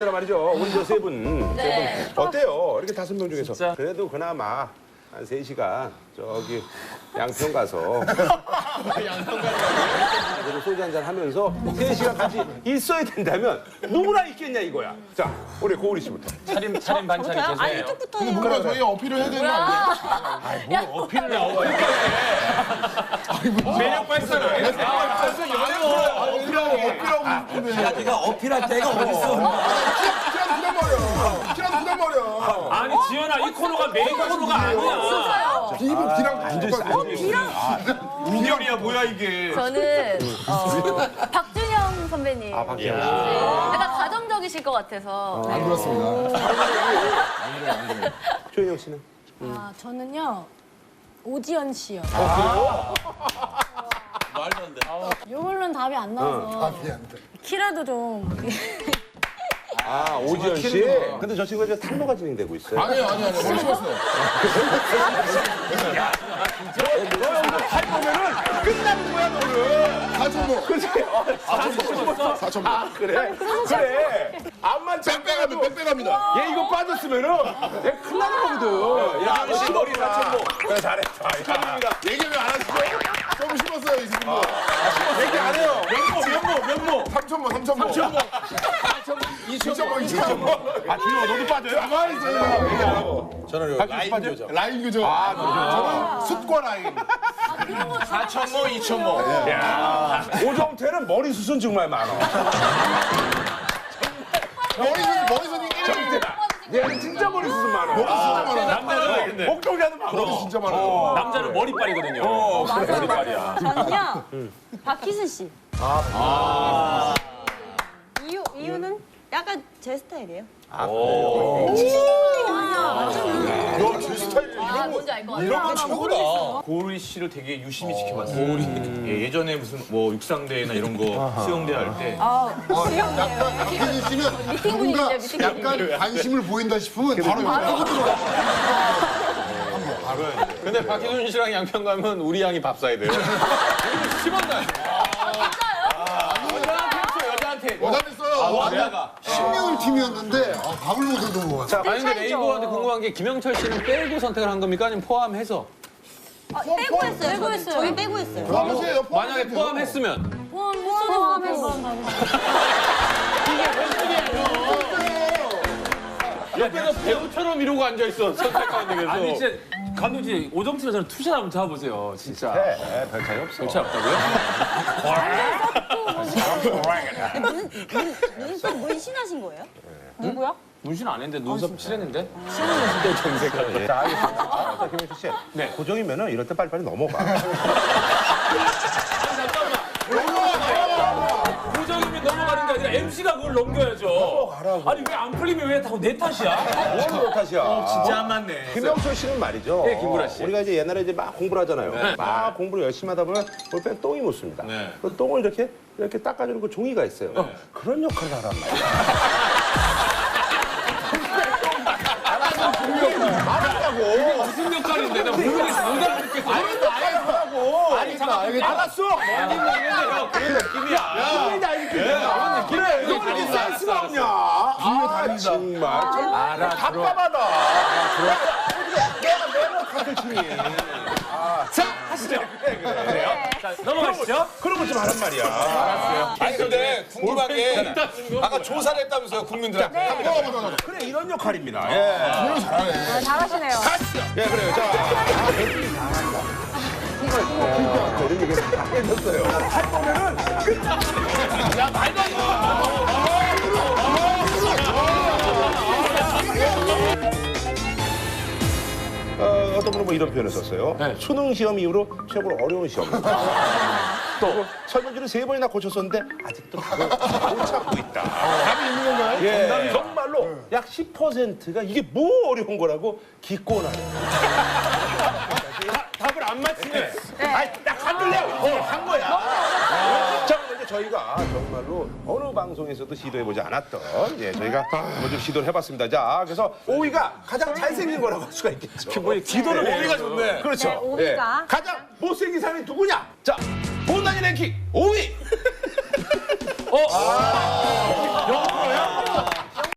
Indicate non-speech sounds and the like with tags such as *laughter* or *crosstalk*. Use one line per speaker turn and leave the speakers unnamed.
라 말이죠. 우리 저 세 분,
네.
세 분 어때요? 이렇게 다섯 명 중에서
진짜?
그래도 그나마 한 세 시간 저기 양평 가서 *laughs* 그래도 소주 한잔 하면서 세 시간 같이 있어야 된다면 누구나 있겠냐 이거야. 자, 우리 고우리 씨부터.
차림 차림 반찬이
아니
계세요.
이쪽부터
근데 뭔가 저희 어필을 해야 되는 거 아니에요?
어필을 하고 매력 발산을
어필하고 어필하고 싶은데
야, 네가 어필할 때가 어딨어?
말이야 키라도 그냥 말이야
아니 지연아 이 코너가 메인 코너가 아니야.
비브 비랑 똑같아
우결이야 뭐야 이게.
저는 어, 박준영 선배님.
아, 박지영 씨.
약간 가정적이실 것 같아서.
안 그렇습니다
조인영 씨는?
아, 저는요. 오지연 씨요.
말도 안 돼.
이걸로는 답이 안 나와서
미안해
키라도 좀
아, 오지연 씨. 근데 저 친구가 이제 탈모가 진행되고 있어요.
심었어요
탈모면은 끝나는 거야, 너는.
사천모
그치?
사천모
그래. 그래. 암만
빽빽합니다 빽빽합니다
얘 이거 빠졌으면은 얘 큰일 나는 거거든. 야, 너 머리. 그래, 잘했다. 축하드립니다.
얘기 왜 안 하시죠? 좀 심었어요 이 친구.
얘기 안 해요.
면모 면모 면모.
삼천모 삼천모 삼천모 이천모 이천모
아, 주영 너도 빠져요?
가만히 있어요. 얘기 안 하고.
저는 라인 교정.
라인 교정. 아 저는 숫과 라인.
4천모 2천모.
야, 오정태는 머리 수순 정말 많아. *laughs*
머리선 머리선이 1위
얘는 진짜 머리 수순 많아.
머리 진짜 많아
남자는
목동자는 많아.
머리 진짜 많아
남자는 머리빨이거든요. 머리빨이야.
저는요. 박희순 씨.
이유 이유는 약간 제 스타일이에요.
스타일
아,
이런 거
뭔지 알것 같아요.
이런 거 최고다
고우리 씨를 되게 유심히 지켜봤어요. 고우리. 예, 예전에 무슨 뭐 육상대회나 이런 거 수영대 할 때.
약간 박혜진 씨는
미팅분이죠,
약간 관심을 보인다 싶으면 바로 옆에 들어가.
근데 박희순 씨랑 양평 가면 우리 양이 밥 사야 돼요. 심한가요? 여자한테 했어, 여자한테.
여자를 써요.
왔다가.
10명을 팀이었는데 아, 밥을 못 얻은 것 같아.
아니 근데 레인보우한테 궁금한 게 김영철 씨는 빼고 선택을 한 겁니까? 아니면 포함해서?
빼고 했어요.
빼고. 했어요.
저희 빼고 했어요.
포함하세요.
만약에 포함했으면
포함해서
옆에서 배우처럼 이러고 앉아 있어 선택하는 데서.
아니 진짜 감독님 오정태랑 저는 투샷 한번 잡아보세요. 진짜.
네, 별 차이 없어.
별차 없다고요?
눈썹 문신하신 거예요? 누구야?
문신 안 했는데 눈썹 칠했는데?
자, 알겠습니다. 자, 김영철 씨. 네. 고정이면은 이럴 때 빨리빨리 넘어가. *laughs*
고정이 게 아니라 MC가 그걸 넘겨야죠. 넘어가라고. 아니 왜 안 풀리면 왜 다 내 탓이야?
뭐하는 탓이야.
진짜 안 맞네.
김영철 씨는 말이죠.
네, 김구라 씨.
우리가 이제 옛날에 이제 막 공부를 하잖아요. 막 공부를 열심히 하다 보면 볼펜 똥이 묻습니다.
네.
그 똥을 이렇게 이렇게 닦아주는 그 종이가 있어요. 그런 역할을 하란 말이야. 알았다고.
무슨 역할인데 나 모르겠어. 못 알아듣겠어.
알았다고.
알겠다, 알겠다.
알았어.
그런 느낌이야.
무슨 알겠겠냐. 그래. 너 이렇게 센스가 없냐. 아, 정말. 좀 답답하다. 내가 내가 카드 치니. 자, 하시죠. 그래, 그래. 그래요?
자, 넘어가시죠.
그런 거좀 하란 말이야.
아니 근데 궁금한 게 아까 조사를 했다면서요 국민들한테.
그래, 이런 역할입니다. 예.
잘하시네요.
예, 그래요. 자, 아, 잘한다. 이거 이런 얘기 다 깨졌어요. 할 거면은 어, 분은 뭐 이런 표현을 썼어요. 수능 시험 이후로 최고로 어려운 시험이다. 또 설문지를 세 번이나 고쳤었는데 아직도 답을 못 찾고 있다.
답이 있는 건가요?
예, 정말로 약 10%가 이게 뭐 어려운 거라고 기권하는
답을 안.
아니, 딱 한줄래요. 어, 한 거야. 저희가 정말로 어느 방송에서도 시도해보지 않았던, 예, 저희가 뭐좀 시도를 해봤습니다. 자, 그래서 5위가 가장 잘생긴 거라고 할 수가 있겠죠.
뭐 기도를 해.
오위가 좋네. 그렇죠.
네, 오위가.
예. 가장 못생긴 사람이 누구냐? 자, 본난이 랭킹 5위. *laughs*
어?